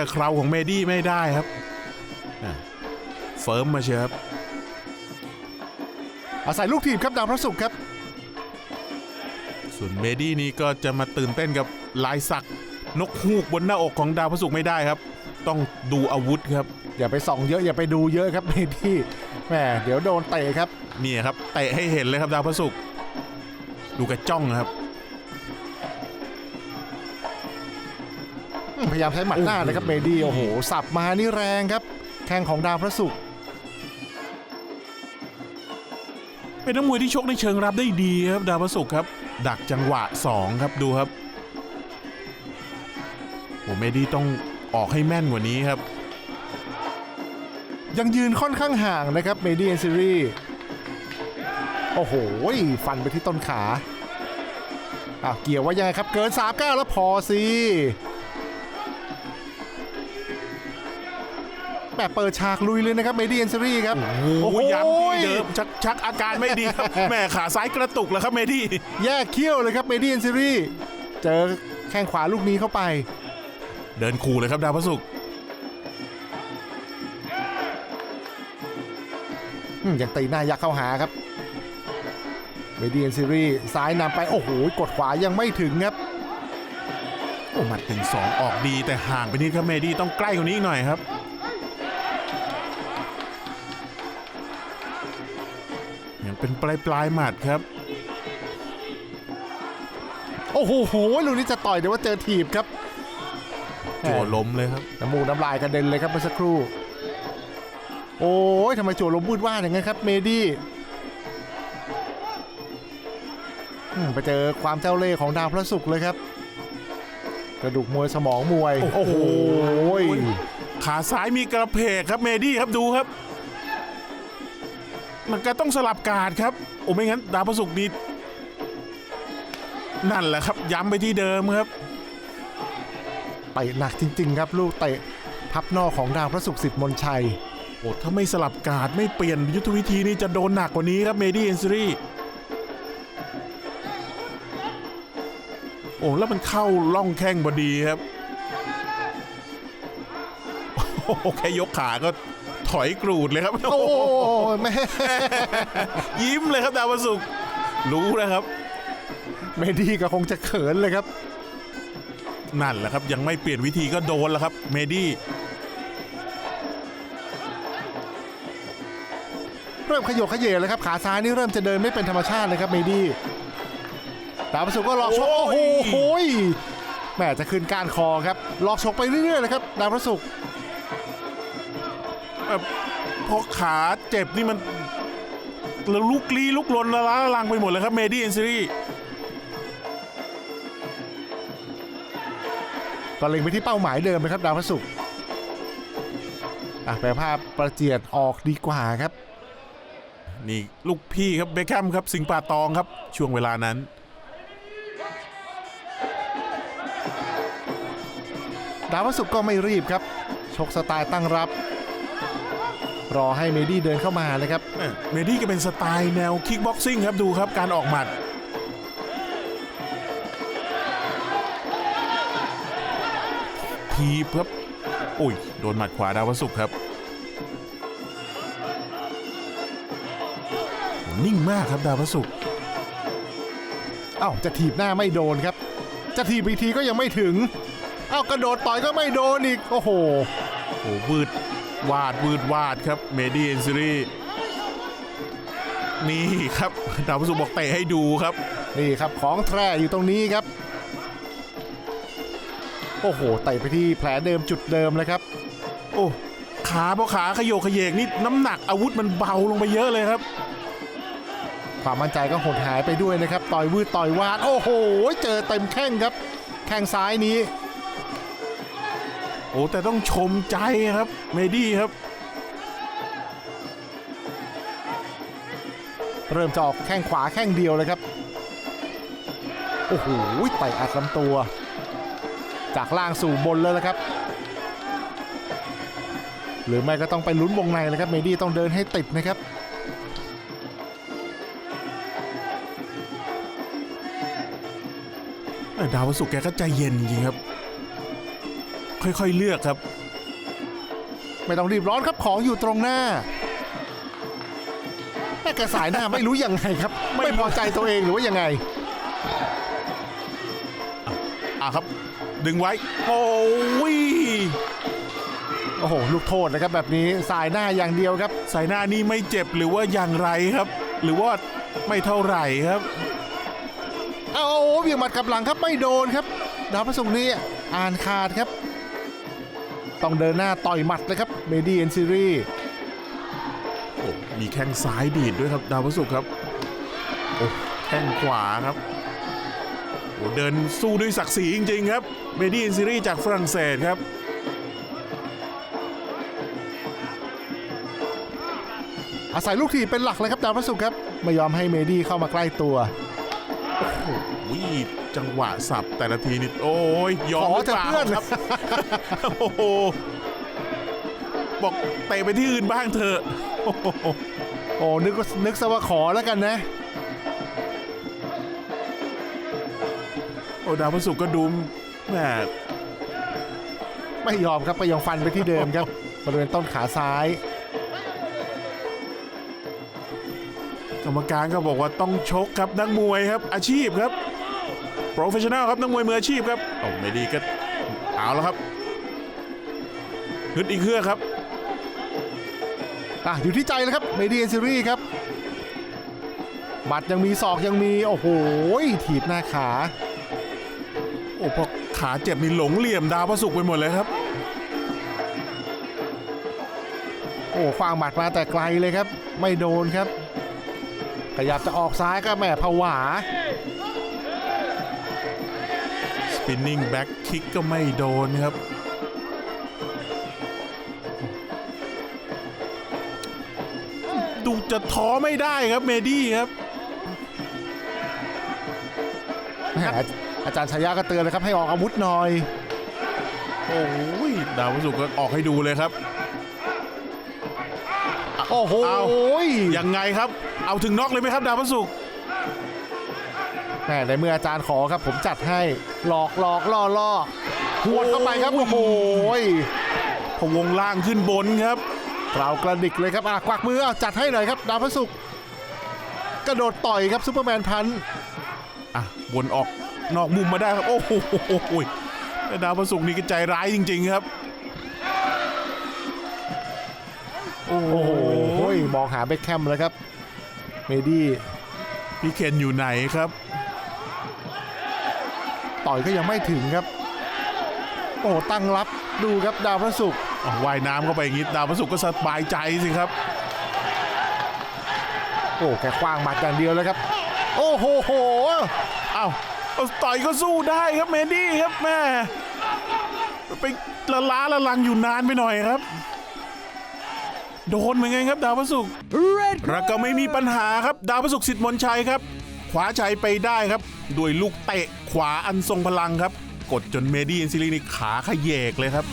กับเคราของเมดี้ไม่ได้ครับอะเฟิร์มมาเชียวครับอาศัยลูกทีมครับดาวพระศุกร์ครับ ส่วนเมดี้นี่ก็จะมาตื่นเต้นกับลายสักนกฮูกบนหน้าอกของดาวพระศุกร์ไม่ได้ครับ ต้องดูอาวุธครับ อย่าไปส่องเยอะอย่าไปดูเยอะครับเมดี้แหมเดี๋ยวโดนเตะครับเนี่ยครับเตะให้เห็นเลยครับดาวพระศุกร์ดูกระจ้องครับ พยายามใช้หมัดหน้าเลยครับเมดี้โอ้โห สับมานี่แรงครับ แข้งของดาวพระศุกร์เป็นนักมวยที่ชกในเชิงรับได้ดีครับดาวพระศุกร์ครับ ดักจังหวะ 2 ครับดูครับโอ้เมดี้ต้องออกให้แม่นกว่านี้ครับ ยังยืนค่อนข้างห่างนะครับเมดี้เอนซิรีโอ้โห ฟันไปที่ต้นขาอ้าวเกี่ยวว่ายังไงครับ เกิน3ก้าวแล้วพอสิ แหมเปิดฉากลุยเลยนะครับเมดี้เอนซิรีครับ โอ้โหย้ำที่เดิมชักชักอาการไม่ดีครับแม่ขาซ้ายกระตุกแล้วครับเมดี้แยกเขี้ยวเลยครับเมดี้เอนซิรีเจอแข้งขวาลูกนี้เข้าไป เดินขู่เลยครับดาวพระศุกร์อืมยังตีหน้ายักษ์เข้าหาครับเมดี้เอนซิรีซ้ายนำไป โอ้โห กดขวายังไม่ถึงครับโอ้หมัดถึงสองออกดีแต่ห่างไปนิดครับเมดี้ต้องใกล้กว่านี้อีกหน่อยครับ ยังเป็นปลายปลายๆหมัดครับ โอ้โหโหลูกนี้จะต่อยแต่ว่าเจอถีบครับจั่วล้มเลยครับน้ำมูกน้ำลายกระเด็นเลยครับเมื่อสักครู่ โอ้ยทำไมจั่วลมพูดว่าอย่างนั้นครับ เมดี้อืมไปเจอความเจ้าเล่ห์ของดาวพระศุกร์เลยครับ กระดูกมวยสมองมวย โอ้โหยขาซ้ายมีกระเพกครับเมดี้ครับดูครับ มันก็ต้องสลับการ์ดครับ โอ้ไม่งั้นดาวพระศุกร์นี่นั่นแหละครับ ย้ำไปที่เดิมครับเตะหนักจริง ๆ ครับลูกเตะพับนอกของดาวพระศุกร์สิทธิ์มนชัย โอ้ถ้าไม่สลับการ์ดไม่เปลี่ยนยุทธวิธีนี่จะโดนหนักกว่านี้ครับเมดี้เอนซิรีโอ้แล้วมันเข้าล่องแข้งพอดีครับ โอ้โหแค่ยกขาก็ ถอยกรูดเลยครับ โอ้ยแม่ยิ้มเลยครับดาวพระศุกร์รู้นะครับเมดี้ก็คงจะเขินเลยครับ นั่นแหละครับ ยังไม่เปลี่ยนวิธีก็โดนแล้วครับ เมดี้เริ่มขยโกขยเยเลยครับ ขาซ้ายนี่เริ่มจะเดินไม่เป็นธรรมชาติเลยครับเมดี้ดาวพระศุกร์ก็ล็อกชกโอ้โหโหยแหม่จะขึ้นการคอครับล็อกชกไปเรื่อยๆเลยครับ ดาวพระศุกร์ แบบพอขาเจ็บนี่มันแล้วลุกลี้ลุกลนละล้าละลังไปหมดเลยครับเมดี้เอนซิรีก็เล็งไปที่เป้าหมายเดิมนะครับดาวพระศุกร์อะแปลภาพประเจียดออกดีกว่าครับ นี่ลูกพี่ครับเบคแฮมครับ สิงห์ป่าตองครับ ช่วงเวลานั้น ดาวพระศุกร์ก็ไม่รีบครับ ชกสไตล์ตั้งรับ รอให้เมดี้เดินเข้ามาเลยครับแม่เมดี้ก็เป็นสไตล์แนวคิกบ็อกซิ่งครับดูครับการออกหมัด ทีบครับอุ้ย โดนหมัดขวาดาวพระศุกร์ครับโหนิ่งมากครับดาวพระศุกร์เอ้าจะถีบหน้าไม่โดนครับ จะถีบอีกทีก็ยังไม่ถึง เอ้ากระโดดต่อยก็ไม่โดนอีก โอ้โหโอ้วืด วาดวืดวาดครับเมดี้เอนซิรีนี่ครับดาวพระศุกร์บอกเตะให้ดูครับ นี่ครับของแท้อยู่ตรงนี้ครับ โอ้โหเตะไปที่แผลเดิมจุดเดิมเลยครับ โอ้ขาพอขาขยโยกขยเยกนี่น้ำหนักอาวุธมันเบาลงไปเยอะเลยครับ ความมั่นใจก็หดหายไปด้วยนะครับ ต่อยวืดต่อยวาด โอ้โห เจอเต็มแข้งครับ แข้งซ้ายนี้ โอ้แต่ต้องชมใจครับ เมดี้ครับ เริ่มจะออกแข้งขวาแข้งเดียวเลยครับ โอ้โหไต่อัดลำตัว จากล่างสู่บนเลยละครับ หรือไม่ก็ต้องไปลุ้นวงในเลยครับ เมดี้ต้องเดินให้ติดนะครับดาวพระศุกร์แกก็ใจเย็นจริงๆครับ ค่อยๆเลือกครับ ไม่ต้องรีบร้อนครับของอยู่ตรงหน้าแม่แกสายหน้าไม่รู้ยังไงครับไม่ไม่พอใจตัวเองหรือว่ายังไงอะครับ ดึงไว้ โอ้ยโอ้โห ลูกโทษนะครับแบบนี้สายหน้าอย่างเดียวครับ สายหน้านี่ไม่เจ็บหรือว่าอย่างไรครับ หรือว่าไม่เท่าไหร่ครับเอาโอ้โหเบี่ยงหมัดกลับหลังครับไม่โดนครับดาวพระศุกร์นี้อ่านขาดครับ ต้องเดินหน้าต่อยหมัดเลยครับเมดี้เอ็นซีรีโอ้มีแข้งซ้ายดีดด้วยครับดาวพฤศุกร์ครับโอ้แข้งขวาครับโอ้เดินสู้ด้วยศักดิ์ศรีจริง ๆ ครับเบดี้อินซีรีจากฝรั่งเศสครับอาศัยลูกทีบเป็นหลักเลยครับดาวพระศุกร์ครับ ไม่ยอมให้เมดี้เข้ามาใกล้ตัว วิจังหวะสับแต่ละทีนี่โอ้ยยอมขอหรือจะเปล่าเพื่อน ครับ โอ้โหบอกเตะไปที่อื่นบ้างเถอะโอ้โหโอ้นึกว่านึกซะว่าขอแล้วกันนะ โอ้ดาวพฤศุกร์ก็ดูแหมไม่ยอมครับไปยองฟันไปที่เดิมครับบริเวณต้นขาซ้าย รรมการก็บอกว่าต้องชกครับนักมวยครับ อาชีพครับโปรเฟชชั่นแนลครับนักมวยมืออาชีพครับโอ้ไม่ดีก็เอาแล้วครับฮึดอีกเครือครับอะอยู่ที่ใจเลยครับเมดี้เอ็นซีรีครับหมัดยังมีศอกยังมีโอ้โหถีบหน้าขาโอ้พอขาเจ็บนี่หลงเหลี่ยมดาวพระศุกร์ไปหมดเลยครับ โอ้ควางหมัดมาแต่ไกลเลยครับ ไม่โดนครับ ขยับจะออกซ้ายก็แหม่ผวา spinning back kick ก็ไม่โดนครับ ดูจะท้อไม่ได้ครับเมดี้ครับแหม่อาจารย์ชายาก็เตือนเลยครับให้ออกอาวุธหน่อย โอ้ยดาวพระศุกร์ก็ออกให้ดูเลยครับ โอ้โหเอายังไงครับ เอาถึงน็อกเลยไหมครับดาวพระศุกร์แหม่ในเมื่ออาจารย์ขอครับ ผมจัดให้หลอกหลอกล่อล่อหวดเข้าไปครับโอ้โหพวงล่างขึ้นบนครับเรากระดิกเลยครับอะควักมืออะจัดให้หน่อยครับดาวพระศุกร์กระโดดต่อยครับซูเปอร์แมนพันธุ์อะวนออกนอกมุมมาได้ครับ โอ้โหแต่ดาวพระศุกร์นี่ก็ใจร้ายจริง ๆครับ โอ้โหโอ้โหมองหาเบคแคมเลยครับ เมดี้พี่เคนอยู่ไหนครับ ต่อยก็ยังไม่ถึงครับ โอ้โหตั้งรับดูครับดาวพระศุกร์อะว่ายน้ำเข้าไปอย่างนี้ดาวพระศุกร์ก็สบายใจสิครับ โอ้แค่คว้างหมัดอย่างเดียวเลยครับ โอ้โหโหอ้าวเอาต่อยก็สู้ได้ครับเมดี้ครับแม่ไปละล้าละลังอยู่นานไปหน่อยครับ โดนเหมือนกันครับดาวพระศุกร์แล้วก็ไม่มีปัญหาครับดาวพระศุกร์สิทธิ์มนชัยครับขวาชัยไปได้ครับด้วยลูกเตะขวาอันทรงพลังครับ กดจนเมดี้อินซิลีนี่ขาขยเยกเลยครับ